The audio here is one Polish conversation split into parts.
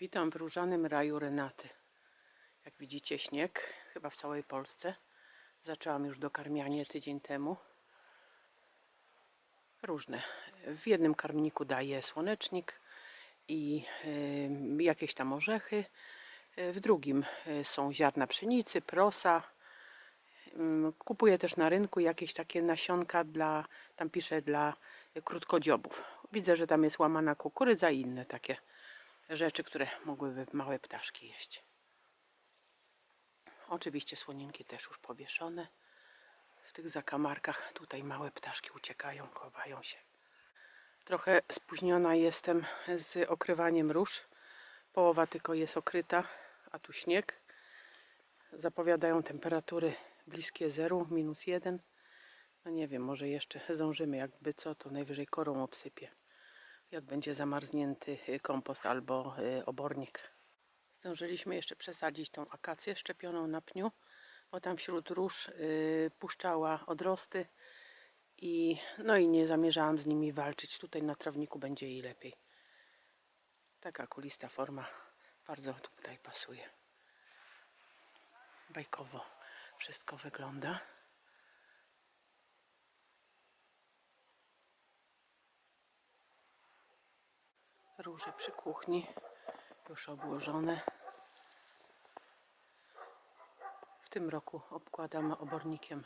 Witam w różanym raju Renaty. Jak widzicie śnieg, chyba w całej Polsce. Zaczęłam już dokarmianie tydzień temu. Różne. W jednym karmniku daję słonecznik i y, jakieś tam orzechy. Y, W drugim y, są ziarna pszenicy, prosa. Ym, Kupuję też na rynku jakieś takie nasionka dla, tam piszę dla krótkodziobów. Widzę, że tam jest łamana kukurydza i inne takie rzeczy, które mogłyby małe ptaszki jeść. Oczywiście słoninki też już powieszone. W tych zakamarkach tutaj małe ptaszki uciekają, chowają się. Trochę spóźniona jestem z okrywaniem róż. Połowa tylko jest okryta, a tu śnieg. Zapowiadają temperatury bliskie zeru, minus jeden. No nie wiem, może jeszcze zdążymy, jakby co, to najwyżej korą obsypię jak będzie zamarznięty y, kompost albo y, obornik. Zdążyliśmy jeszcze przesadzić tą akację szczepioną na pniu, bo tam wśród róż y, puszczała odrosty i no i nie zamierzałam z nimi walczyć. Tutaj na trawniku będzie jej lepiej. Taka kulista forma bardzo tutaj pasuje. Bajkowo wszystko wygląda. Róże przy kuchni już obłożone. W tym roku obkładam obornikiem.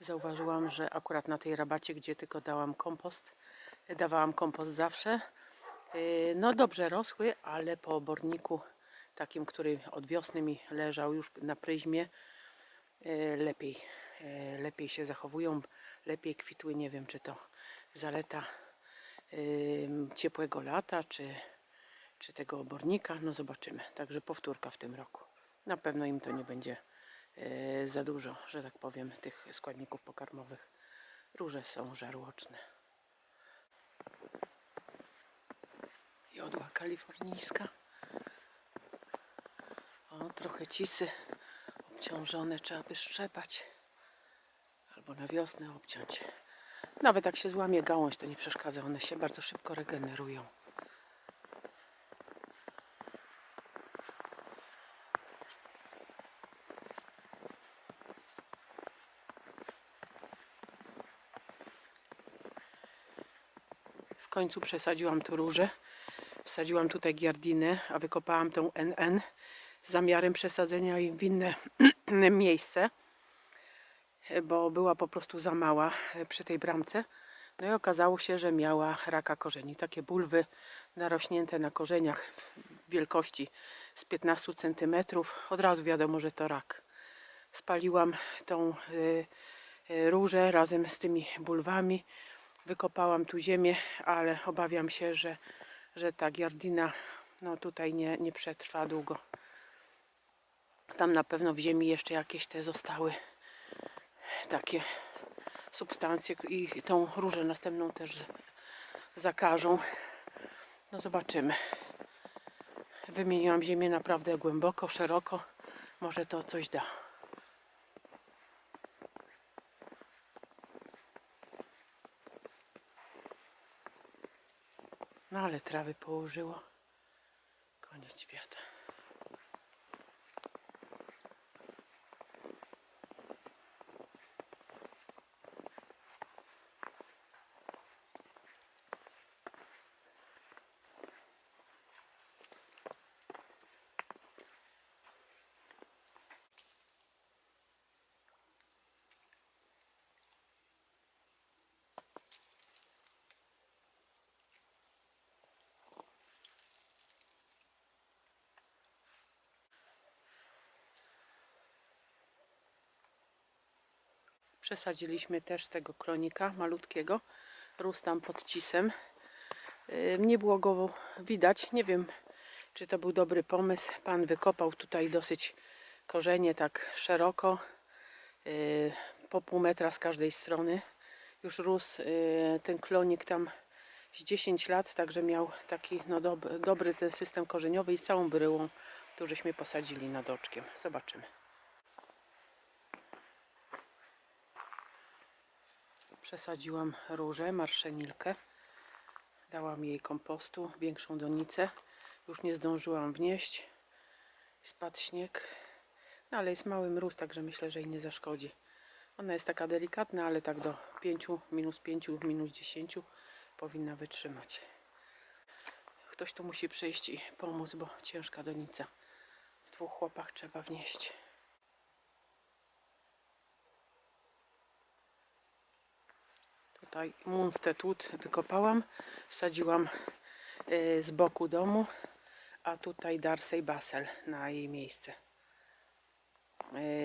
Zauważyłam, że akurat na tej rabacie, gdzie tylko dałam kompost, dawałam kompost zawsze. yy, No dobrze rosły, ale po oborniku takim, który od wiosny mi leżał już na pryzmie, yy, lepiej, yy, lepiej się zachowują, lepiej kwitły. Nie wiem, czy to zaleta ciepłego lata, czy, czy tego obornika. No zobaczymy. Także powtórka w tym roku. Na pewno im to nie będzie yy, za dużo, że tak powiem, tych składników pokarmowych. Róże są żarłoczne. Jodła kalifornijska. O, trochę cisy obciążone trzeba by szczepać. Albo na wiosnę obciąć. Nawet jak się złamie gałąź, to nie przeszkadza. One się bardzo szybko regenerują. W końcu przesadziłam tu róże. Wsadziłam tutaj giardinę, a wykopałam tą NN z zamiarem przesadzenia jej w inne miejsce bo była po prostu za mała e, przy tej bramce. No i okazało się, że miała raka korzeni. Takie bulwy narośnięte na korzeniach wielkości z 15 cm. Od razu wiadomo, że to rak. Spaliłam tą y, y, różę razem z tymi bulwami. Wykopałam tu ziemię, ale obawiam się, że, że ta giardina no tutaj nie, nie przetrwa długo. Tam na pewno w ziemi jeszcze jakieś te zostały takie substancje i tą różę następną też zakażą. No zobaczymy. Wymieniłam ziemię naprawdę głęboko, szeroko. Może to coś da. No ale trawy położyło. Koniec świata. Przesadziliśmy też tego klonika malutkiego. Rósł tam pod cisem. Yy, Nie było go widać. Nie wiem, czy to był dobry pomysł. Pan wykopał tutaj dosyć korzenie tak szeroko. yy, Po pół metra z każdej strony. Już rósł yy, ten klonik tam z 10 lat, także miał taki no, dob dobry ten system korzeniowy i z całą bryłą tu żeśmy posadzili nad oczkiem. Zobaczymy. Przesadziłam różę, marszenilkę. Dałam jej kompostu, większą donicę Już nie zdążyłam wnieść. Spadł śnieg. No ale jest mały mróz, także myślę, że jej nie zaszkodzi. Ona jest taka delikatna, ale tak do 5, minus 5, minus 10 powinna wytrzymać. Ktoś tu musi przyjść i pomóc, bo ciężka donica. W dwóch chłopach trzeba wnieść. Tutaj Munstetut wykopałam, wsadziłam y, z boku domu, a tutaj Darsey Basel na jej miejsce.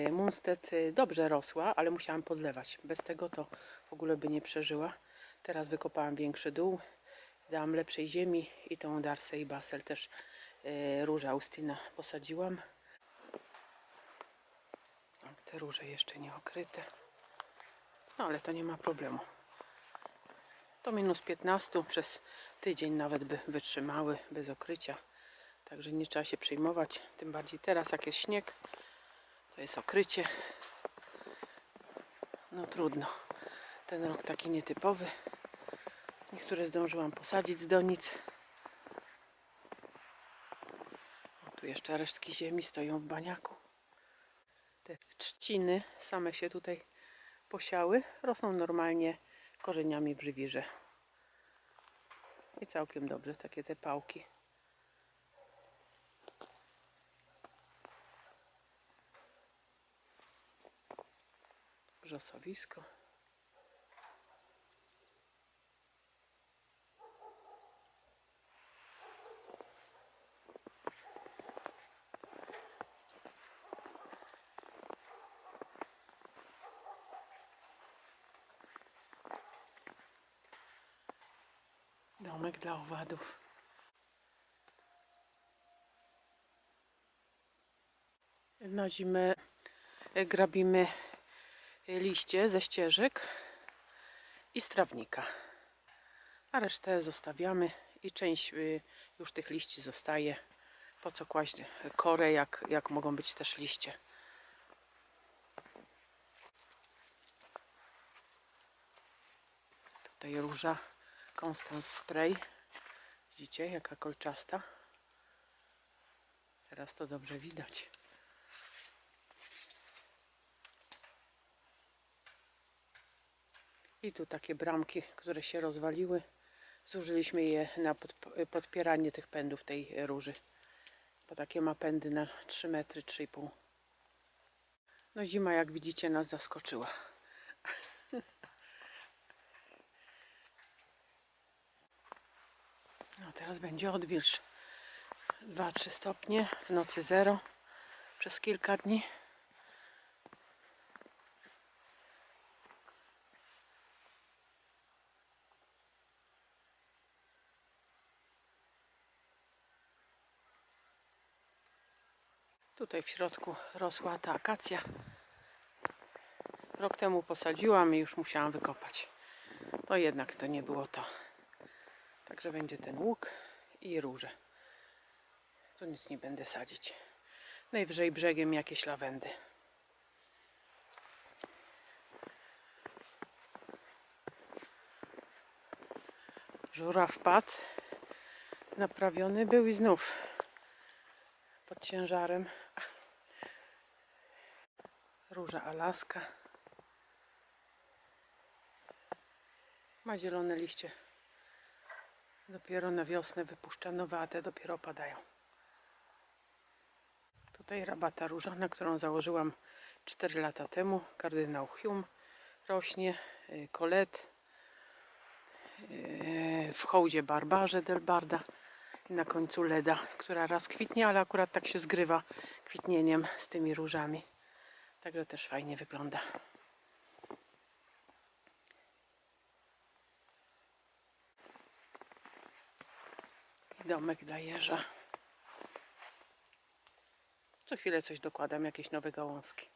Y, Munstet y, dobrze rosła, ale musiałam podlewać. Bez tego to w ogóle by nie przeżyła. Teraz wykopałam większy dół, dałam lepszej ziemi i tą Darsey Basel też różę Austina posadziłam. Te róże jeszcze nie okryte. No ale to nie ma problemu. Do minus 15 przez tydzień nawet by wytrzymały bez okrycia. Także nie trzeba się przejmować. Tym bardziej teraz jak jest śnieg, to jest okrycie. No trudno. Ten rok taki nietypowy. Niektóre zdążyłam posadzić z donic. O, tu jeszcze resztki ziemi stoją w baniaku. Te trzciny same się tutaj posiały. Rosną normalnie korzeniami w żywirze. I całkiem dobrze, takie te pałki. Wrzosowisko. Domek dla owadów. Na zimę e, grabimy e, liście ze ścieżek i z trawnika. A resztę zostawiamy i część y, już tych liści zostaje. Po co kłaść korę, jak, jak mogą być też liście. Tutaj róża Constance Spray. Widzicie, jaka kolczasta. Teraz to dobrze widać. I tu takie bramki, które się rozwaliły. Zużyliśmy je na podp- podpieranie tych pędów tej róży. Bo takie ma pędy na 3 metry, 3,5. No zima, jak widzicie, nas zaskoczyła. Teraz będzie odwilż 2-3 stopnie, w nocy 0 przez kilka dni. Tutaj w środku rosła ta akacja. Rok temu posadziłam i już musiałam wykopać. To jednak to nie było to. Także będzie ten łuk i róże. Tu nic nie będę sadzić. Najwyżej brzegiem jakieś lawendy. Żura wpadł. Naprawiony był i znów pod ciężarem. Róża Alaska. Ma zielone liście. Dopiero na wiosnę wypuszcza nowe, a te dopiero opadają. Tutaj rabata różana, którą założyłam 4 lata temu. Kardynał Hume rośnie. y, Colette. y, W hołdzie Barbarze del Barda. I na końcu Leda, która raz kwitnie, ale akurat tak się zgrywa kwitnieniem z tymi różami. Także też fajnie wygląda. Domek dla jeża. Co chwilę coś dokładam, jakieś nowe gałązki.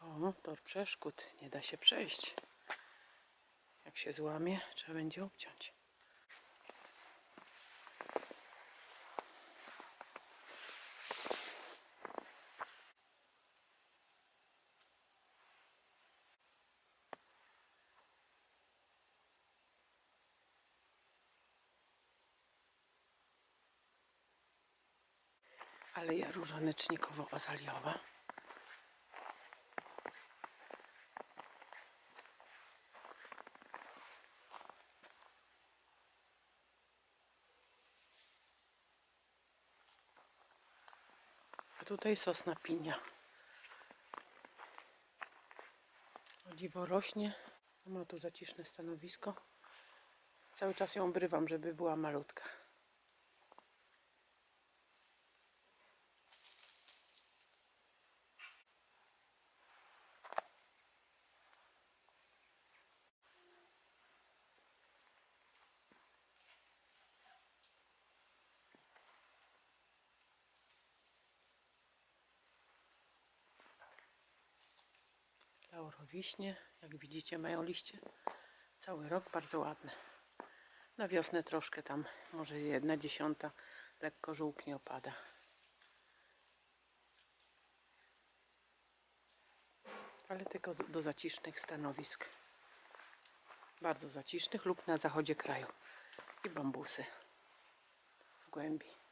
O, tor przeszkód. Nie da się przejść. Jak się złamie, trzeba będzie obciąć. Aleja różanecznikowo-azaliowa. A tutaj sosna pinia. O dziwo rośnie. Ma tu zaciszne stanowisko. Cały czas ją obrywam, żeby była malutka. Laurowiśnie, jak widzicie, mają liście cały rok bardzo ładne. Na wiosnę troszkę tam, może jedna dziesiąta, lekko żółknie opada. Ale tylko do zacisznych stanowisk. Bardzo zacisznych lub na zachodzie kraju. I bambusy w głębi.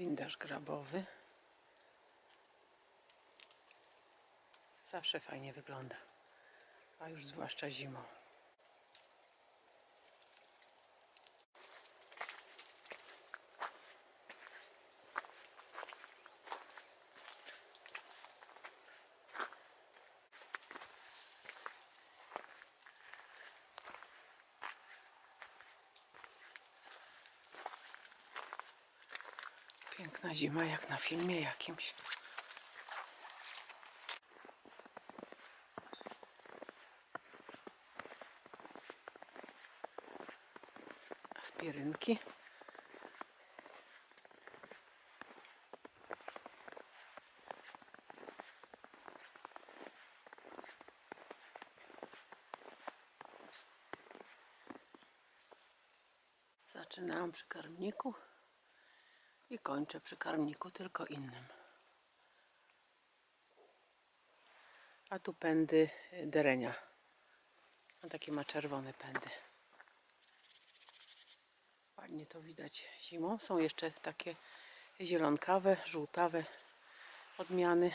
Windarz grabowy. Zawsze fajnie wygląda. A już zwłaszcza zimą. Piękna zima, jak na filmie jakimś. Aspirynki. Zaczynałam przy karmniku i kończę przy karmniku, tylko innym. A tu pędy y, derenia. A takie ma czerwone pędy. Ładnie to widać zimą. Są jeszcze takie zielonkawe, żółtawe odmiany.